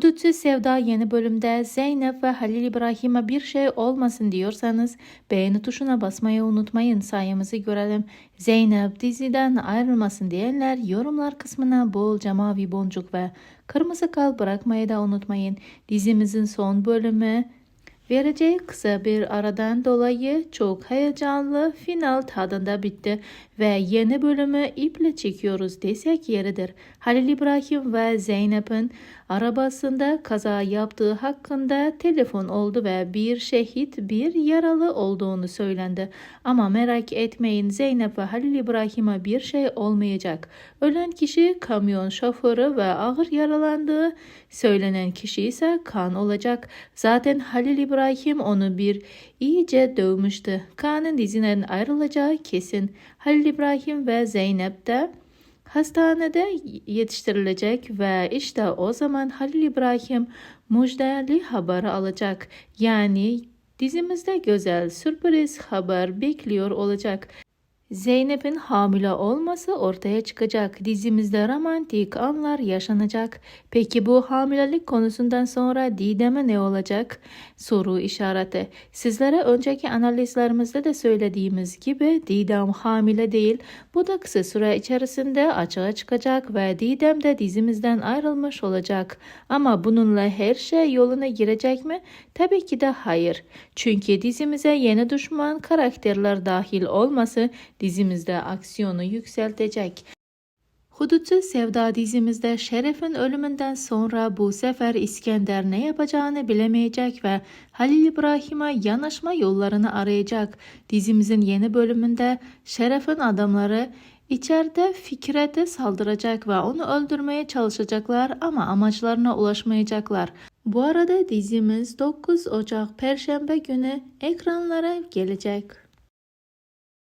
Hudutsuz Sevda yeni bölümde Zeynep ve Halil İbrahim'e bir şey olmasın diyorsanız beğeni tuşuna basmayı unutmayın sayımızı görelim. Zeynep diziden ayrılmasın diyenler yorumlar kısmına bolca mavi boncuk ve kırmızı kalp bırakmayı da unutmayın. Dizimizin son bölümü Vereceği kısa bir aradan dolayı çok heyecanlı final tadında bitti ve yeni bölümü iple çekiyoruz desek yeridir. Halil İbrahim ve Zeynep'in arabasında kaza yaptığı hakkında telefon oldu ve bir şehit bir yaralı olduğunu söylendi. Ama merak etmeyin Zeynep ve Halil İbrahim'e bir şey olmayacak. Ölen kişi kamyon şoförü ve ağır yaralandığı söylenen kişi ise kan olacak. Zaten Halil İbrahim onu bir iyice dövmüştü. Kaan'ın dizinden ayrılacağı kesin. Halil İbrahim ve Zeynep de hastanede yetiştirilecek ve işte o zaman Halil İbrahim müjdeli haber alacak. Yani dizimizde güzel sürpriz haber bekliyor olacak. Zeynep'in hamile olması ortaya çıkacak. Dizimizde romantik anlar yaşanacak. Peki bu hamilelik konusundan sonra Didem'e ne olacak? Soru işareti. Sizlere önceki analizlerimizde de söylediğimiz gibi Didem hamile değil. Bu da kısa süre içerisinde açığa çıkacak ve Didem de dizimizden ayrılmış olacak. Ama bununla her şey yoluna girecek mi? Tabii ki de hayır. Çünkü dizimize yeni düşman karakterler dahil olması dizimizde aksiyonu yükseltecek. Hudutsuz Sevda dizimizde Şeref'in ölümünden sonra bu sefer İskender ne yapacağını bilemeyecek ve Halil İbrahim'e yanaşma yollarını arayacak. Dizimizin yeni bölümünde Şeref'in adamları içeride Fikret'e saldıracak ve onu öldürmeye çalışacaklar ama amaçlarına ulaşmayacaklar. Bu arada dizimiz 9 Ocak Perşembe günü ekranlara gelecek.